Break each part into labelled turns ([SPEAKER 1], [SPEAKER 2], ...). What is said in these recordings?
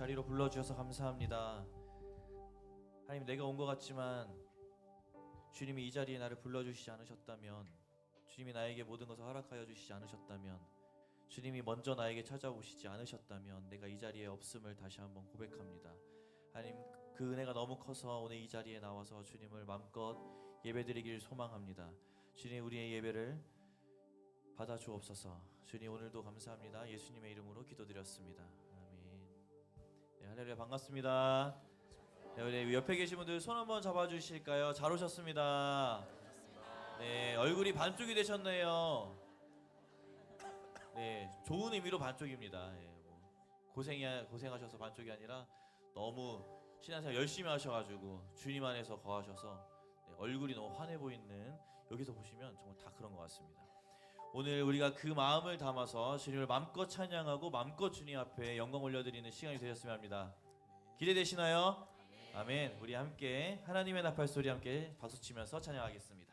[SPEAKER 1] 자리로 불러주셔서 감사합니다. 하나님 내가 온 것 같지만 주님이 이 자리에 나를 불러주시지 않으셨다면 주님이 나에게 모든 것을 허락하여 주시지 않으셨다면 주님이 먼저 나에게 찾아오시지 않으셨다면 내가 이 자리에 없음을 다시 한번 고백합니다. 하나님 그 은혜가 너무 커서 오늘 이 자리에 나와서 주님을 마음껏 예배드리길 소망합니다. 주님 우리의 예배를 받아 주옵소서. 주님 오늘도 감사합니다. 예수님의 이름으로 기도드렸습니다. 네, 할렐루야 반갑습니다. 네, 우리 옆에 계신 분들 손 한번 잡아 주실까요? 잘 오셨습니다. 네, 얼굴이 반쪽이 되셨네요. 네, 좋은 의미로 반쪽입니다. 예, 뭐 고생이 고생하셔서 반쪽이 아니라 너무 신앙생활 열심히 하셔가지고 주님 안에서 거하셔서 네, 얼굴이 너무 환해 보이는 여기서 보시면 정말 다 그런 것 같습니다. 오늘 우리가 그 마음을 담아서 주님을 마음껏 찬양하고 마음껏 주님 앞에 영광 올려드리는 시간이 되셨으면 합니다. 기대되시나요? 아멘. 우리 함께 하나님의 나팔 소리 함께 박수 치면서 찬양하겠습니다.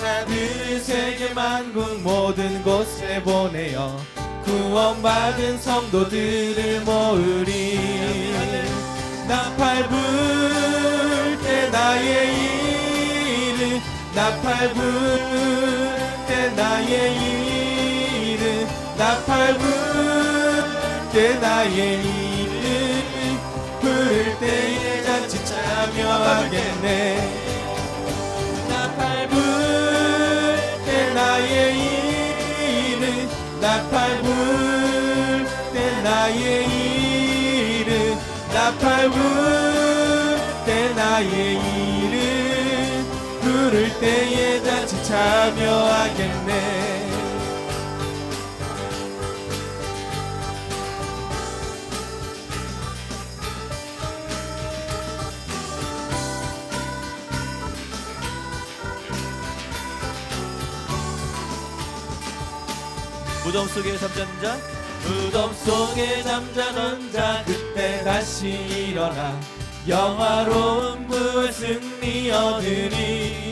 [SPEAKER 2] 천사들 세계 만국 모든 곳에 보내어 구원받은 성도들을 모으리. 나팔 불 때 나의 이름 나팔 불 때 나의 이름 나팔 불 때 나의 부를 때에 잔치 참여하겠네 나팔 불 때 나의 이름 부를 때에 잔치 참여하겠네.
[SPEAKER 1] 무덤 속에 잠자는 자
[SPEAKER 2] 무덤 속에 잠자는 자 그때 다시 일어나 영화로운 부의 승리 얻으리.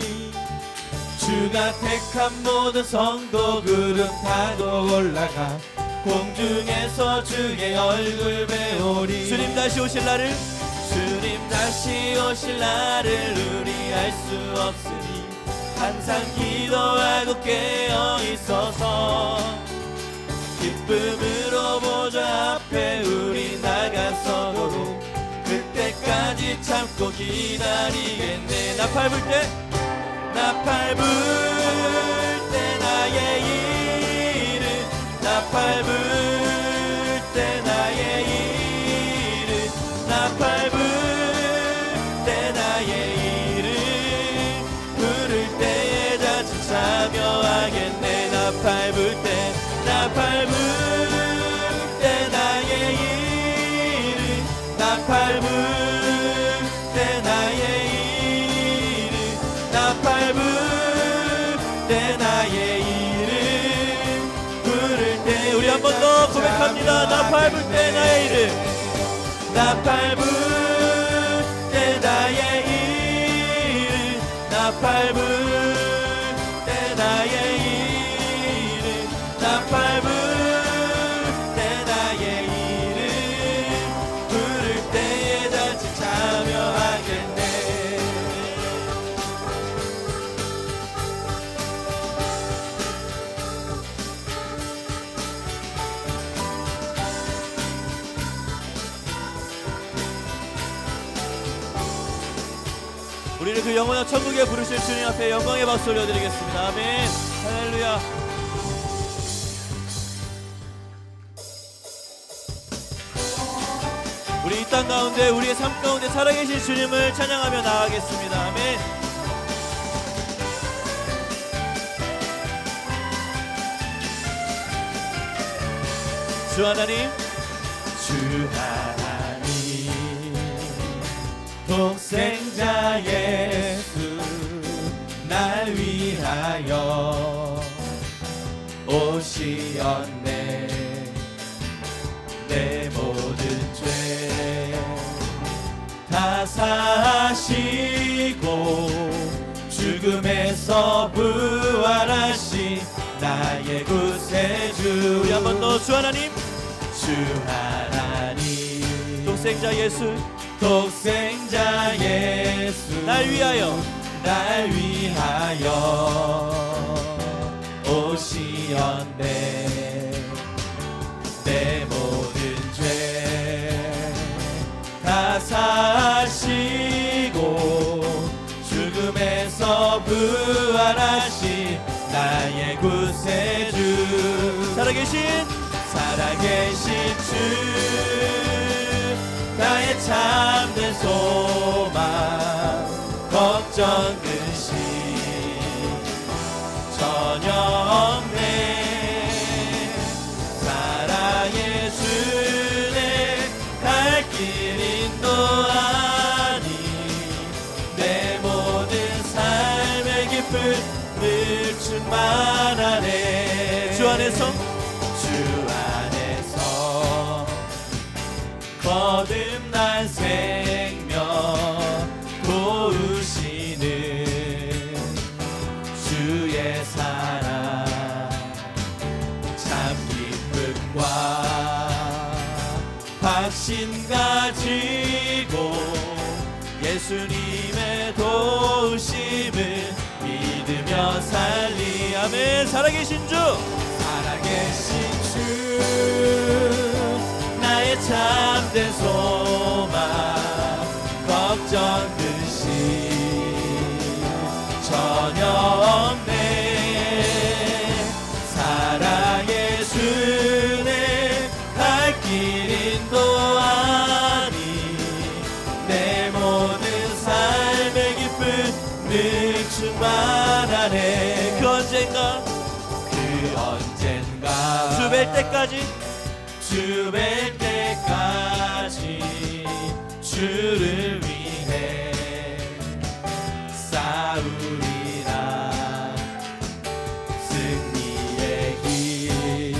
[SPEAKER 2] 주가 택한 모든 성도 구름 타고 올라가 공중에서 주의 얼굴 배우리.
[SPEAKER 1] 주님 다시 오실 날을
[SPEAKER 2] 주님 다시 오실 날을 우리 알 수 없으니 항상 기도하고 깨어 있어서 기다리겠네. 나팔 불때 나팔 불때 나의 이름 나팔 불 나의 이름 부를 때
[SPEAKER 1] 우리 한 번 더 고백합니다. 나팔 불때 나의 이름
[SPEAKER 2] 나팔 불
[SPEAKER 1] 영원한 천국에 부르실 주님 앞에 영광의 박수 올려드리겠습니다. 아멘. 할렐루야.
[SPEAKER 2] 우리 이 땅 가운데 우리의 삶 가운데 살아계신 주님을 찬양하며 나아가겠습니다. 아멘. 주 하나님
[SPEAKER 1] 주 하나님 독생자 예수 날 위하여 오시었네. 내 모든 죄 다 사시고 죽음에서 부활하신 나의 구세주.
[SPEAKER 2] 우리 한번 더 주 하나님,
[SPEAKER 1] 주 하나님.
[SPEAKER 2] 독생자 예수
[SPEAKER 1] 독생자 예수
[SPEAKER 2] 날 위하여.
[SPEAKER 1] 날 위하여 오시었네 내 모든 죄 다 사시고 죽음에서 부활하신 나의 구세주
[SPEAKER 2] 살아계신
[SPEAKER 1] 살아계신 주 참된 소망 걱정 근심 전혀 없네. 사랑의 주내 갈길 인도하니 내 모든 삶의 기쁨을 충만하네
[SPEAKER 2] 주 안에서
[SPEAKER 1] 주 안에서 거듭 난 생명 도우시는 주의 사랑 참 기쁨과 확신 가지고 예수님의 도우심을 믿으며 살리
[SPEAKER 2] 아멘. 살아계신 주
[SPEAKER 1] 살아계신 주 나의 참
[SPEAKER 2] 때까지?
[SPEAKER 1] 주 뵐 때까지 주를 위해 싸우리라 승리의 길.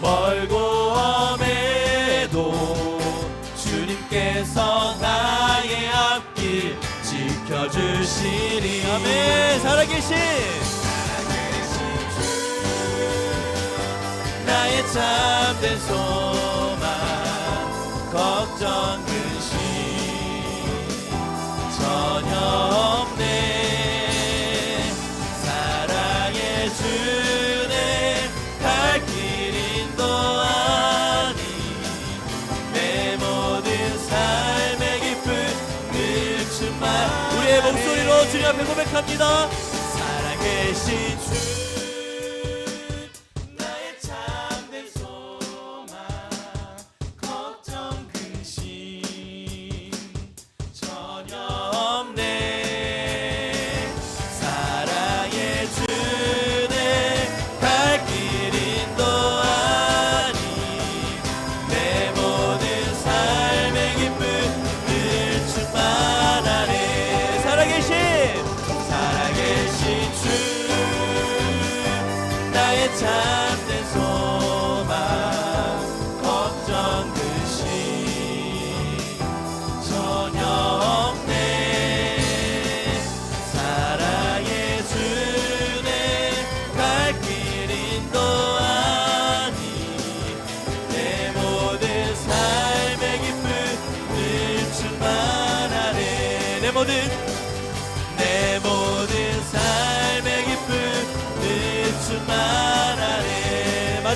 [SPEAKER 1] 멀고 엄해도 주님께서 나의 앞길 지켜주시리.
[SPEAKER 2] 아멘.
[SPEAKER 1] 참된 소망 걱정 근심 전혀 없네. 사랑의 주내 갈길 인도하니 내 모든 삶의 기쁨을 충만
[SPEAKER 2] 우리의 목소리로 주님 앞에 고백합니다.
[SPEAKER 1] 살아계신 주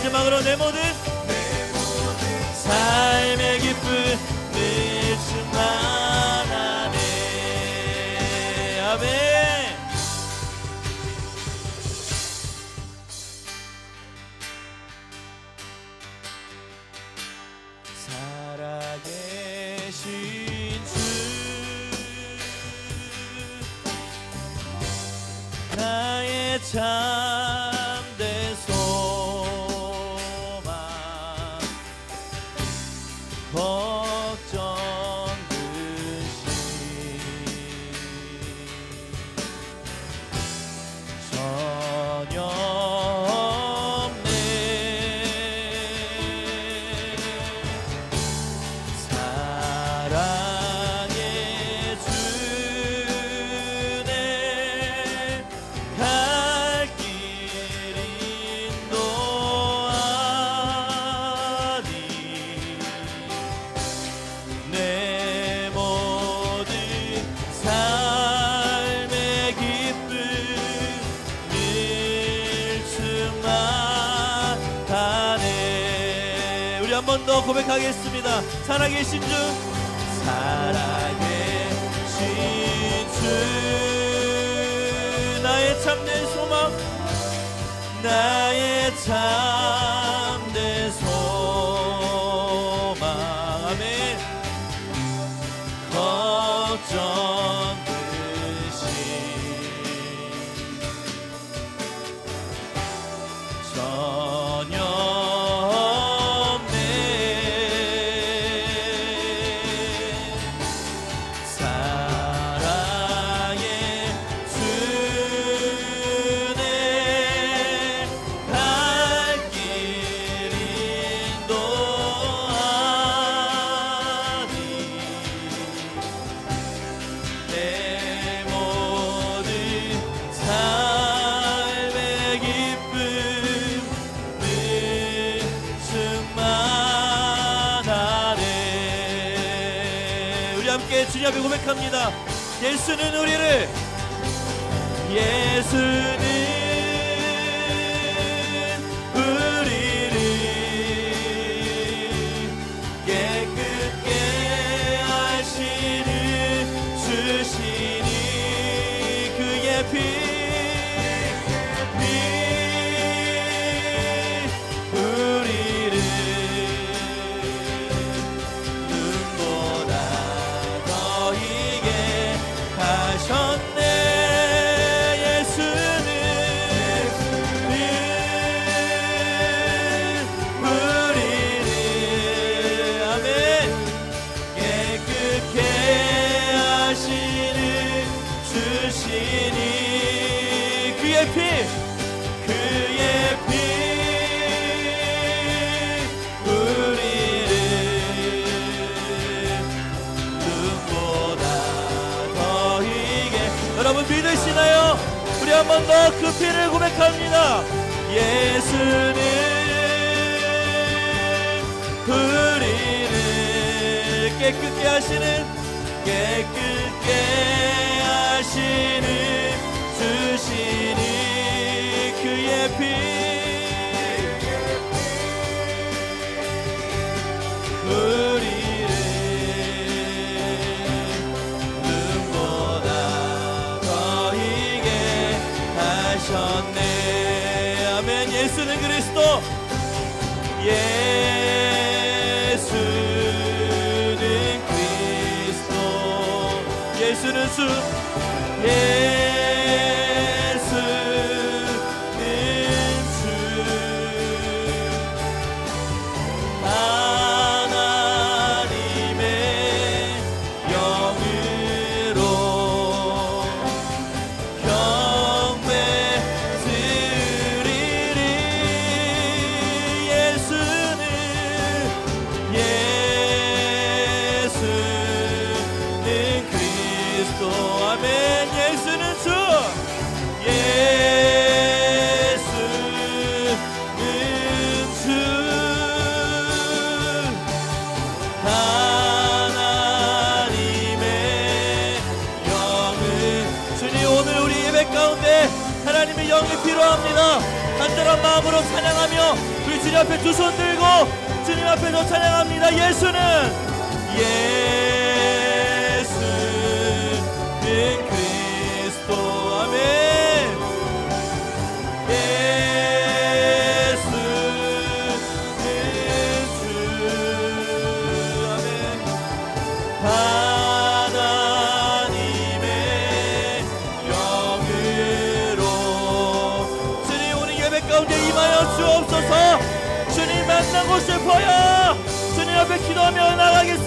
[SPEAKER 1] 마지막으로 내 모든 내 모든 삶의 기쁨을 주만 하네.
[SPEAKER 2] 아멘.
[SPEAKER 1] 살아계신 주 나의 참 살아계신 주 살아계신 주 나의 참된 소망 나의 참 예수는 우리를 예수 깨끗게 하시는 깨끗게 하시는 주시니 그의 빛 yüzünüzü. Yeah. 그리스도. 아멘. 예수는 주. 예수는 주. 하나님의 영을 주님 오늘 우리 예배 가운데 하나님의 영이 필요합니다. 간절한 마음으로 찬양하며 우리 주님 앞에 두 손 들고 주님 앞에서 찬양합니다. 예수는 예 만나고 싶어요. 주님 앞에 기도하며 나가겠습니다